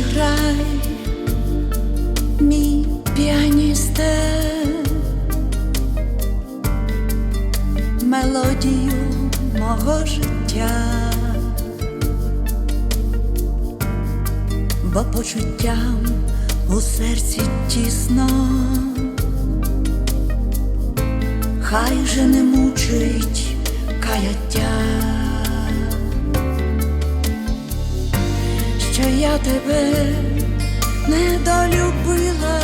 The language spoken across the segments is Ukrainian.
Зіграй, мій піаністе, мелодію мого життя, бо почуттям у серці тісно, хай же не мучить каяття. Я тебе недолюбила,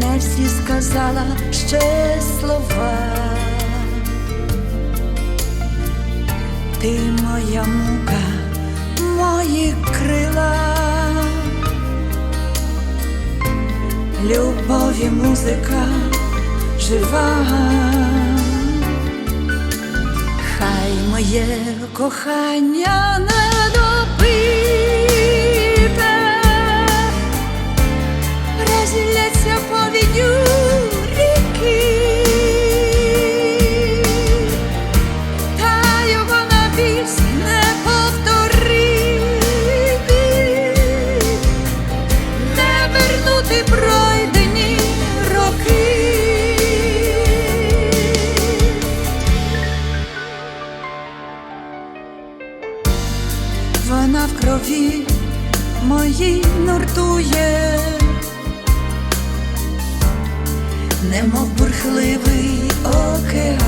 не всі сказала ще слова, ти моя мука, мої крила, любові музика жива. Хай моє кохання не допите, моїй нуртує, немов бурхливий океан,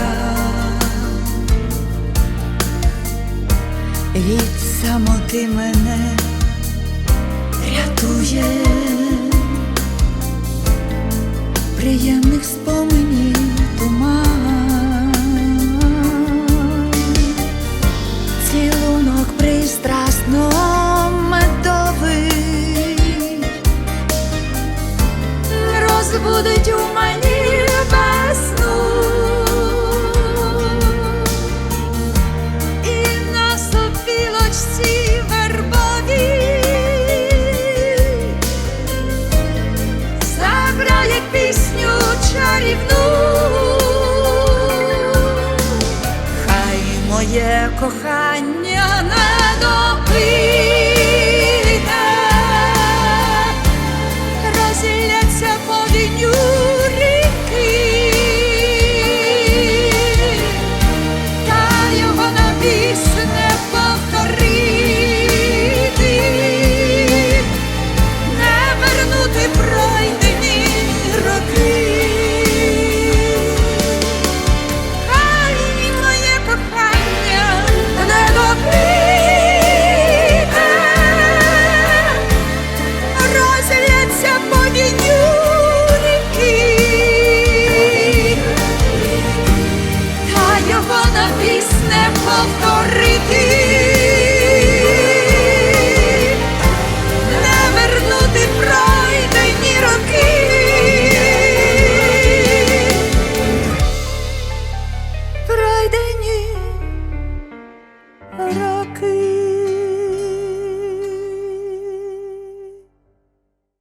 від самоти мене рятує, приємних споменів Моє кохання не допить. пісне повторити.